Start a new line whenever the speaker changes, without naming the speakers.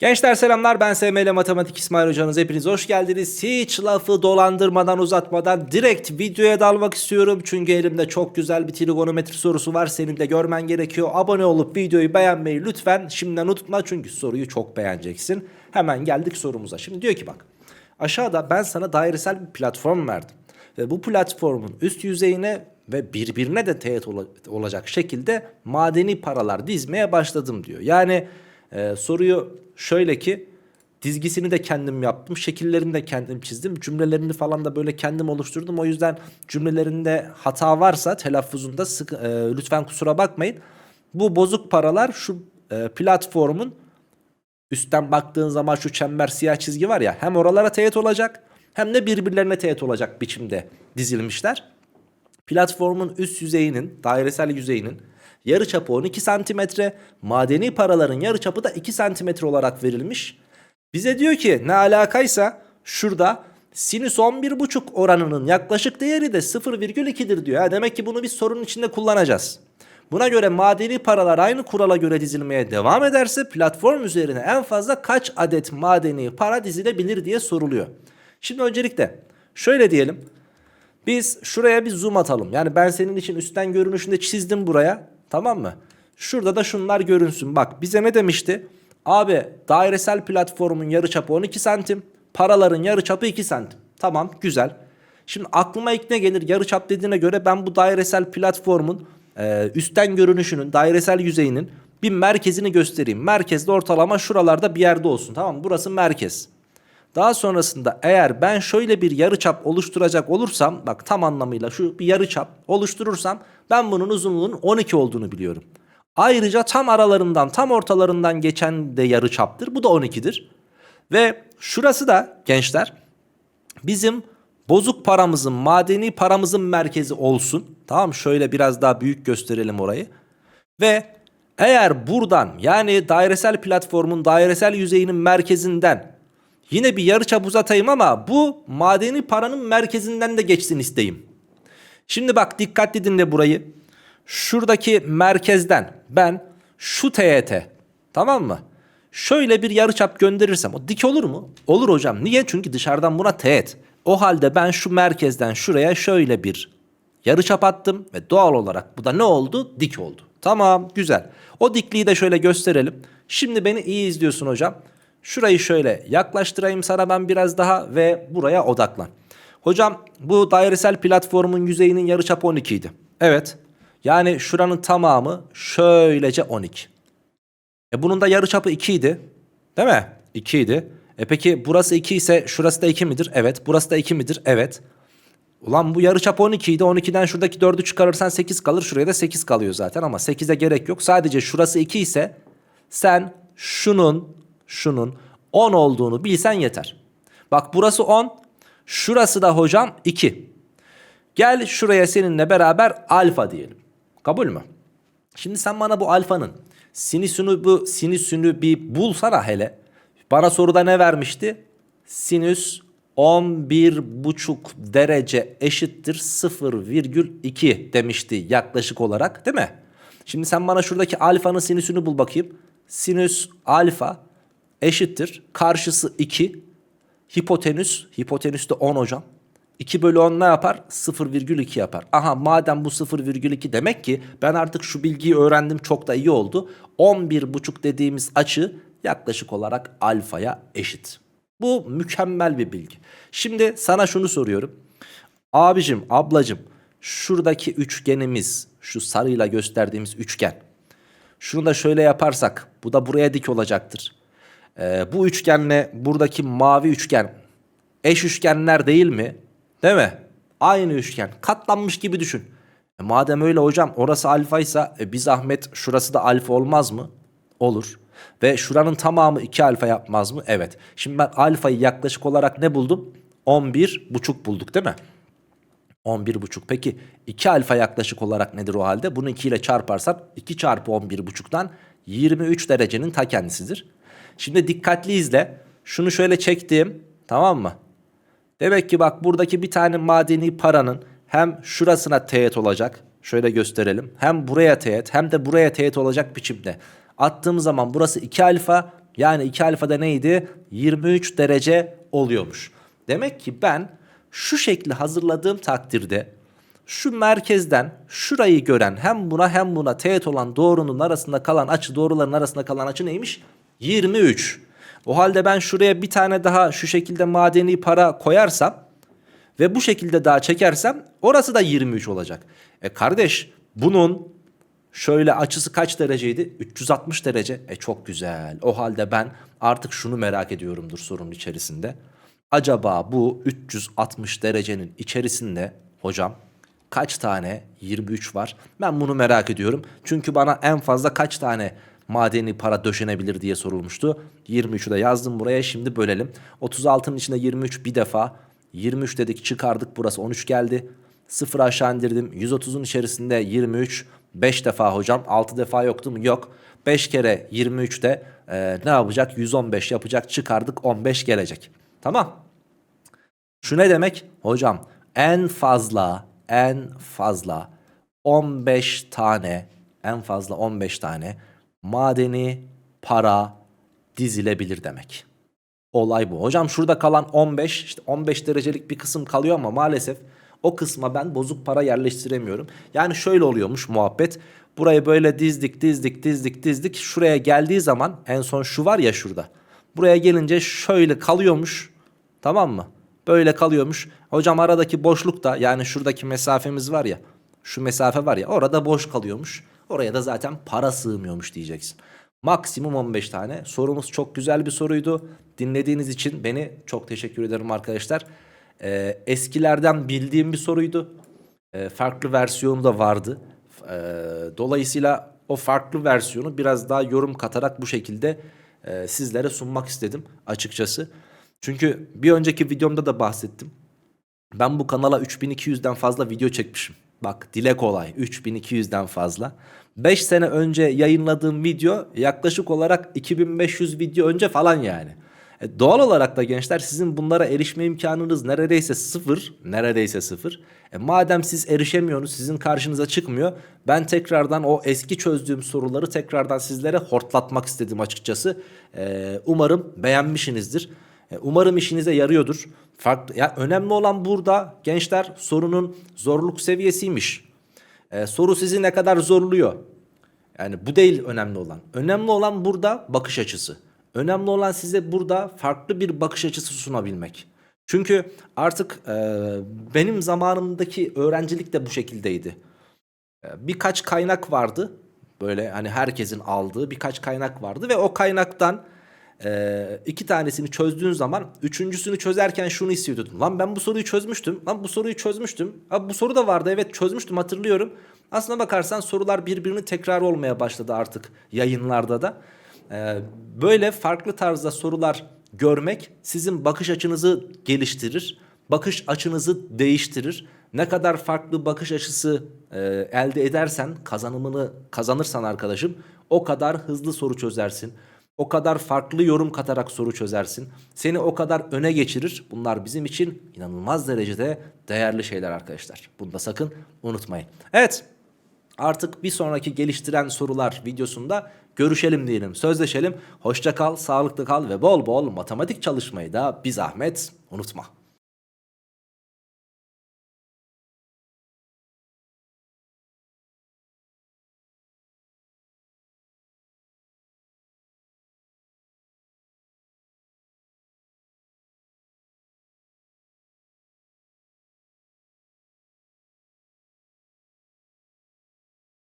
Gençler selamlar ben SML Matematik İsmail Hocanız hepiniz hoş geldiniz. Hiç lafı dolandırmadan uzatmadan direkt videoya dalmak istiyorum. Çünkü elimde çok güzel bir trigonometri sorusu var. Senin de görmen gerekiyor. Abone olup videoyu beğenmeyi lütfen şimdiden unutma. Çünkü soruyu çok beğeneceksin. Hemen geldik sorumuza. Şimdi diyor ki bak aşağıda ben sana dairesel bir platform verdim. Ve bu platformun üst yüzeyine ve birbirine de teğet ola- olacak şekilde madeni paralar dizmeye başladım diyor. Yani e, soruyu şöyle ki dizgisini de kendim yaptım, şekillerini de kendim çizdim, cümlelerini falan da böyle kendim oluşturdum. O yüzden cümlelerinde hata varsa telaffuzunda sık, e, lütfen kusura bakmayın. Bu bozuk paralar şu e, platformun üstten baktığın zaman şu çember siyah çizgi var ya hem oralara teğet olacak hem de birbirlerine teğet olacak biçimde dizilmişler. Platformun üst yüzeyinin, dairesel yüzeyinin yarıçapı 12 santimetre, madeni paraların yarıçapı da 2 santimetre olarak verilmiş. Bize diyor ki ne alakaysa şurada sinüs 11,5 oranının yaklaşık değeri de 0,2'dir diyor. Ha, demek ki bunu biz sorunun içinde kullanacağız. Buna göre madeni paralar aynı kurala göre dizilmeye devam ederse platform üzerine en fazla kaç adet madeni para dizilebilir diye soruluyor. Şimdi öncelikle şöyle diyelim. Biz şuraya bir zoom atalım. Yani ben senin için üstten görünüşünde çizdim buraya. Tamam mı? Şurada da şunlar görünsün. Bak bize ne demişti? Abi dairesel platformun yarıçapı 12 santim. Paraların yarıçapı 2 santim. Tamam güzel. Şimdi aklıma ilk ne gelir? Yarıçap dediğine göre ben bu dairesel platformun e, üstten görünüşünün, dairesel yüzeyinin bir merkezini göstereyim. Merkezde ortalama şuralarda bir yerde olsun. Tamam mı? Burası merkez. Daha sonrasında eğer ben şöyle bir yarıçap oluşturacak olursam bak tam anlamıyla şu bir yarıçap oluşturursam ben bunun uzunluğunun 12 olduğunu biliyorum. Ayrıca tam aralarından tam ortalarından geçen de yarıçaptır. Bu da 12'dir. Ve şurası da gençler bizim bozuk paramızın madeni paramızın merkezi olsun. Tamam şöyle biraz daha büyük gösterelim orayı. Ve eğer buradan yani dairesel platformun dairesel yüzeyinin merkezinden yine bir yarıçap uzatayım ama bu madeni paranın merkezinden de geçsin isteyim. Şimdi bak dikkatli dinle burayı. Şuradaki merkezden ben şu teğete tamam mı? Şöyle bir yarıçap gönderirsem o dik olur mu? Olur hocam. Niye? Çünkü dışarıdan buna teğet. O halde ben şu merkezden şuraya şöyle bir yarıçap attım ve doğal olarak bu da ne oldu? Dik oldu. Tamam güzel. O dikliği de şöyle gösterelim. Şimdi beni iyi izliyorsun hocam. Şurayı şöyle yaklaştırayım sana ben biraz daha ve buraya odaklan. Hocam bu dairesel platformun yüzeyinin yarıçapı 12 idi. Evet. Yani şuranın tamamı şöylece 12. E bunun da yarıçapı 2 idi. Değil mi? 2 idi. E peki burası 2 ise şurası da 2 midir? Evet. Burası da 2 midir? Evet. Ulan bu yarıçap 12 idi. 12'den şuradaki 4'ü çıkarırsan 8 kalır. Şuraya da 8 kalıyor zaten ama 8'e gerek yok. Sadece şurası 2 ise sen şunun şunun 10 olduğunu bilsen yeter. Bak burası 10. Şurası da hocam 2. Gel şuraya seninle beraber alfa diyelim. Kabul mü? Şimdi sen bana bu alfanın sinüsünü bu sinüsünü bir bulsana hele. Bana soruda ne vermişti? Sinüs 11,5 derece eşittir 0,2 demişti yaklaşık olarak değil mi? Şimdi sen bana şuradaki alfanın sinüsünü bul bakayım. Sinüs alfa eşittir. Karşısı 2. Hipotenüs. Hipotenüs de 10 hocam. 2 bölü 10 ne yapar? 0,2 yapar. Aha madem bu 0,2 demek ki ben artık şu bilgiyi öğrendim çok da iyi oldu. 11,5 dediğimiz açı yaklaşık olarak alfaya eşit. Bu mükemmel bir bilgi. Şimdi sana şunu soruyorum. Abicim, ablacım şuradaki üçgenimiz şu sarıyla gösterdiğimiz üçgen. Şunu da şöyle yaparsak bu da buraya dik olacaktır. Ee, bu üçgenle buradaki mavi üçgen eş üçgenler değil mi? Değil mi? Aynı üçgen. Katlanmış gibi düşün. E madem öyle hocam orası alfaysa e bir zahmet şurası da alfa olmaz mı? Olur. Ve şuranın tamamı 2 alfa yapmaz mı? Evet. Şimdi ben alfayı yaklaşık olarak ne buldum? 11 buçuk bulduk değil mi? 11 buçuk. Peki 2 alfa yaklaşık olarak nedir o halde? Bunu 2 ile çarparsak 2 çarpı 11 buçuktan 23 derecenin ta kendisidir. Şimdi dikkatli izle. Şunu şöyle çektim. Tamam mı? Demek ki bak buradaki bir tane madeni paranın hem şurasına teğet olacak. Şöyle gösterelim. Hem buraya teğet hem de buraya teğet olacak biçimde. Attığım zaman burası 2 alfa, Yani 2 alfada neydi? 23 derece oluyormuş. Demek ki ben şu şekli hazırladığım takdirde şu merkezden şurayı gören hem buna hem buna teğet olan doğrunun arasında kalan açı doğruların arasında kalan açı neymiş? 23. O halde ben şuraya bir tane daha şu şekilde madeni para koyarsam ve bu şekilde daha çekersem orası da 23 olacak. E kardeş bunun şöyle açısı kaç dereceydi? 360 derece. E çok güzel. O halde ben artık şunu merak ediyorumdur sorunun içerisinde. Acaba bu 360 derecenin içerisinde hocam kaç tane 23 var? Ben bunu merak ediyorum. Çünkü bana en fazla kaç tane madeni para döşenebilir diye sorulmuştu. 23'ü de yazdım buraya. Şimdi bölelim. 36'nın içinde 23 bir defa. 23 dedik çıkardık burası 13 geldi. 0 aşağı indirdim. 130'un içerisinde 23 5 defa hocam. 6 defa yoktu mu? Yok. 5 kere 23 de e, ne yapacak? 115 yapacak. Çıkardık 15 gelecek. Tamam. Şu ne demek? Hocam en fazla en fazla 15 tane en fazla 15 tane madeni para dizilebilir demek. Olay bu. Hocam şurada kalan 15 işte 15 derecelik bir kısım kalıyor ama maalesef o kısma ben bozuk para yerleştiremiyorum. Yani şöyle oluyormuş muhabbet. Burayı böyle dizdik dizdik dizdik dizdik. Şuraya geldiği zaman en son şu var ya şurada. Buraya gelince şöyle kalıyormuş. Tamam mı? Böyle kalıyormuş. Hocam aradaki boşluk da yani şuradaki mesafemiz var ya. Şu mesafe var ya orada boş kalıyormuş. Oraya da zaten para sığmıyormuş diyeceksin. Maksimum 15 tane. Sorumuz çok güzel bir soruydu. Dinlediğiniz için beni çok teşekkür ederim arkadaşlar. Ee, eskilerden bildiğim bir soruydu. Ee, farklı versiyonu da vardı. Ee, dolayısıyla o farklı versiyonu biraz daha yorum katarak bu şekilde e, sizlere sunmak istedim açıkçası. Çünkü bir önceki videomda da bahsettim. Ben bu kanala 3200'den fazla video çekmişim. Bak dile kolay 3200'den fazla. 5 sene önce yayınladığım video yaklaşık olarak 2500 video önce falan yani. E, doğal olarak da gençler sizin bunlara erişme imkanınız neredeyse sıfır. Neredeyse sıfır. E, madem siz erişemiyorsunuz sizin karşınıza çıkmıyor. Ben tekrardan o eski çözdüğüm soruları tekrardan sizlere hortlatmak istedim açıkçası. E, umarım beğenmişsinizdir. E, Umarım işinize yarıyordur. Farklı, ya önemli olan burada gençler sorunun zorluk seviyesiymiş. Ee, soru sizi ne kadar zorluyor? Yani bu değil önemli olan. Önemli olan burada bakış açısı. Önemli olan size burada farklı bir bakış açısı sunabilmek. Çünkü artık e, benim zamanımdaki öğrencilik de bu şekildeydi. E, birkaç kaynak vardı. Böyle hani herkesin aldığı birkaç kaynak vardı ve o kaynaktan ee, iki tanesini çözdüğün zaman üçüncüsünü çözerken şunu hissediyordum. Lan ben bu soruyu çözmüştüm. Lan bu soruyu çözmüştüm. Abi bu soru da vardı evet çözmüştüm hatırlıyorum. Aslına bakarsan sorular birbirini tekrar olmaya başladı artık yayınlarda da. Ee, böyle farklı tarzda sorular görmek sizin bakış açınızı geliştirir. Bakış açınızı değiştirir. Ne kadar farklı bakış açısı e, elde edersen kazanımını kazanırsan arkadaşım o kadar hızlı soru çözersin. O kadar farklı yorum katarak soru çözersin. Seni o kadar öne geçirir. Bunlar bizim için inanılmaz derecede değerli şeyler arkadaşlar. Bunu da sakın unutmayın. Evet artık bir sonraki geliştiren sorular videosunda görüşelim diyelim, sözleşelim. Hoşça kal, sağlıklı kal ve bol bol matematik çalışmayı da bir zahmet unutma.